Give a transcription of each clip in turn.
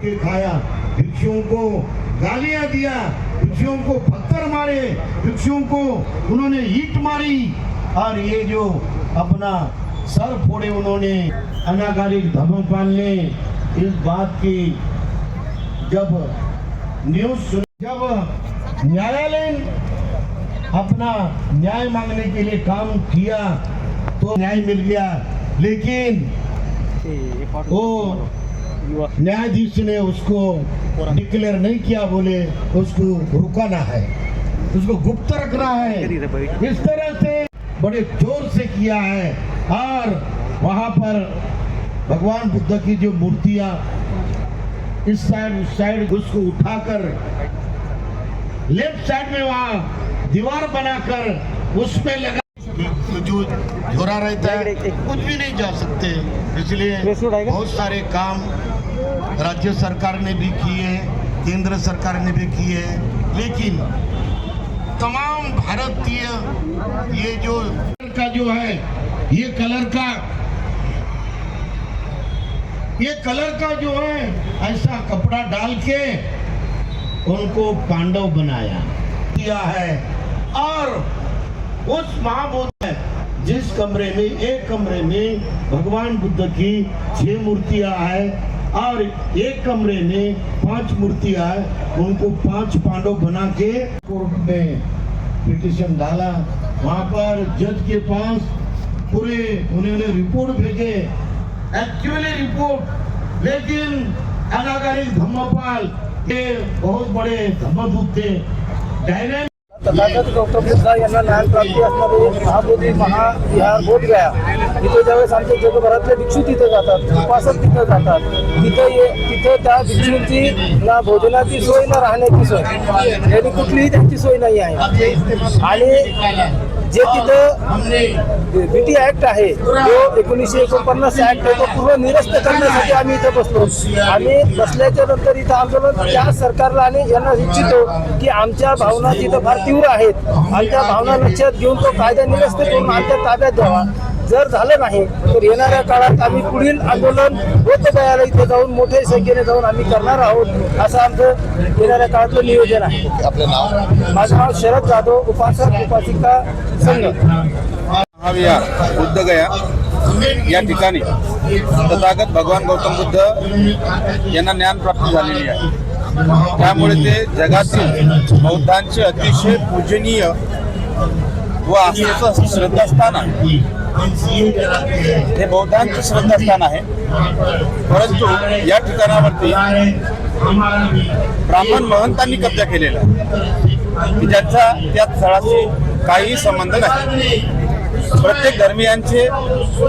के खाया भिक्षुओं को गालियाँ दिया भिक्षुओं को पत्थर मारे भिक्षुओं को उन्होंने ईट मारी और ये जो अपना सर फोड़े उन्होंने अनागारिक धर्मपाल ने इस बात की जब न्यूज़ सुन जब न्यायालय अपना न्याय मांगने के लिए काम किया तो न्याय मिल गया लेकिन वो न्यायाधीश ने उसको डिक्लेयर नहीं किया, बोले, उसको रुकाना है। उसको गुप्त रखना है। इस तरह से बड़े ज़ोर से किया है। और वहाँ पर भगवान बुद्ध की जो मूर्तियाँ, इस साइड उस साइड उसको उठाकर लेफ़्ट साइड में वहाँ दीवार बनाकर, उसमें लगा जो झोरा रहता है। कुछ भी नहीं जा सकते। इसलिए बहुत सारे काम राज्य सरकार ने भी किए केंद्र सरकार ने भी किए लेकिन तमाम भारतीय ये जो का जो है ये कलर का ये कलर का जो है ऐसा कपड़ा डाल के उनको पांडव बनाया किया है। और उस महाबोध जिस कमरे में, एक कमरे में भगवान बुद्ध की छह मूर्तियाँ है और एक कमरे में पाँच मूर्तियाँ है, उनको पाँच पांडव बना के कोर्ट में पिटिशन डाला। वहाँ पर जज के पास पूरे उन्होंने रिपोर्ट भेजे एक्चुअली रिपोर्ट। लेकिन अनागारिक धम्मपाल ये बहुत बड़े धम्मदूत थे। डायनेमिक तथागत गौतम बुद्ध यांना ज्ञानप्राप्ती असणारे महाबोधी महाविहार बोध गया. तिथे ज्यावेळेस आमचे जगभरातले भिक्षू तिथे जातात उपासक तिथे जातात. तिथे ये तिथे त्या भिक्षूंची ना भोजनाची सोय ना राहण्याची सोय. यांनी कुठलीही त्यांची सोय नाही आहे. आणि जे तिथं बीटी ऍक्ट आहे तो एकोणीसशे एकोणपन्नास ऍक्ट आहे तो पूर्ण निरस्त करण्यासाठी आम्ही इथं बसलो. आम्ही बसल्याच्या नंतर इथं आंदोलन त्या सरकारला आणि यांना इच्छितो की आमच्या भावना तिथं फार तीव्र आहेत. आमच्या भावना लक्षात घेऊन तो कायदा निरस्त करून आमच्या ताब्यात द्यावा जर झालं नाही तर येणाऱ्या काळात आम्ही पुढील आंदोलन होत इथे जाऊन मोठ्या संख्येने जाऊन आम्ही करणार आहोत असं आमचं येणाऱ्या काळातलं नियोजन आहे. आपलं नाव? माझं नाव शरद जाधव उपासक उपासिका संघ. महाविहार बुद्धगया या ठिकाणी. तथागत भगवान गौतम बुद्ध यांना ज्ञानप्राप्ती झालेली आहे. त्यामुळे ते जगातील बौद्धांचे अतिशय पूजनीय व आस्थेचं श्रद्धास्थान आहे. हे बौद्धांचे श्रद्धास्थान आहे. परंतु या ठिकाणावरती ब्राह्मण महंतांनी कब्जा केलेला आहे. की ज्यांचा त्या स्थळाशी काहीही संबंध नाही. प्रत्येक धर्मियांचे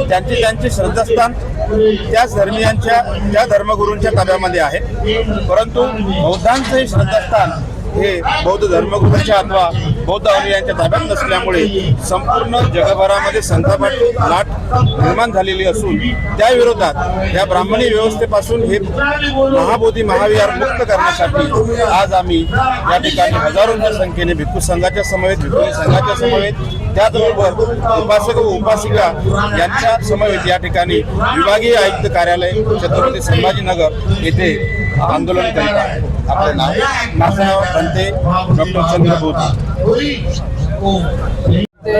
त्यांचे त्यांचे श्रद्धास्थान त्याच धर्मियांच्या त्या धर्मगुरूंच्या ताब्यामध्ये आहे. परंतु बौद्धांचं हे श्रद्धास्थान हे बौद्ध धर्मगुरूंच्या अथवा बौद्ध अनुयायांच्या ताब्यात नसल्यामुळे संपूर्ण जगभरामध्ये संतापाची लाट निर्माण झालेली असून त्या विरोधात या ब्राह्मणी व्यवस्थेपासून हे महाबोधी महाविहार मुक्त करण्यासाठी आज आम्ही या ठिकाणी हजारोंच्या संख्येने भिक्खू संघाच्या समवेत भिक्खू संघाच्या समवेत त्याचबरोबर उपासक व उपासिका यांच्या समवेत या ठिकाणी विभागीय आयुक्त कार्यालय छत्रपती संभाजीनगर येथे आंदोलन करीत आहे आपले नाव माझं नाव बनते डॉक्टर चंद्रभूत ते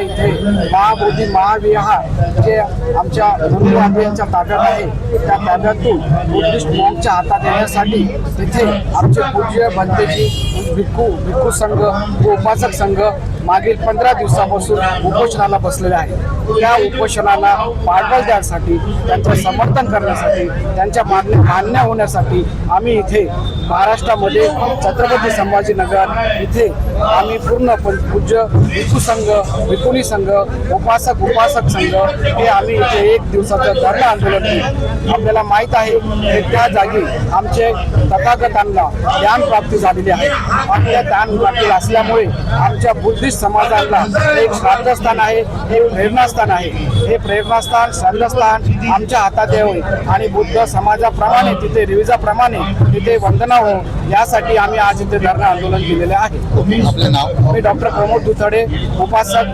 इथे महाबोधी महाविहार जे आमच्या गुरु यांच्या ताब्यात आहे. त्या ताब्यातून बुद्धिस्ट मॉंगच्या हातात येण्यासाठी तिथे आमचे पूज्य बनतेजी भिक्खू भिक्खू संघ व उपासक संघ मागील पंधरा दिवसापासून उपोषणाला बसलेले आहे त्या उपोषणाला पाठबळ द्यासाठी त्यांचं समर्थन करण्यासाठी त्यांच्या मागण्या मान्य होण्यासाठी आम्ही इथे महाराष्ट्रामध्ये छत्रपती संभाजीनगर इथे आम्ही पूर्ण पूज्य भिकू संघ भिकुनी संघ उपासक उपासक संघ हे आम्ही इथे एक दिवसाचं धरणं आंदोलन आपल्याला माहीत आहे की त्या जागी आमचे तथागतांना ज्ञान प्राप्ती झालेली आहे. आपल्या ज्ञान प्राप्ती असल्यामुळे आमच्या बुद्धिस्ट समाजाला एक श्राद्धस्थान आहे हे प्रेरणास्थान आहे. हे प्रेरणास्थान श्राद्धस्थान आमच्या हातात यावे आणि बुद्ध समाजाप्रमाणे तिथे रिविजाप्रमाणे तिथे वंदना हो यासाठी आम्ही आज इथे धरणं आंदोलन केलेले आहे. मी डॉक्टर प्रमोद दुथडे उपासक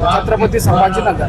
छत्रपती संभाजीनगर.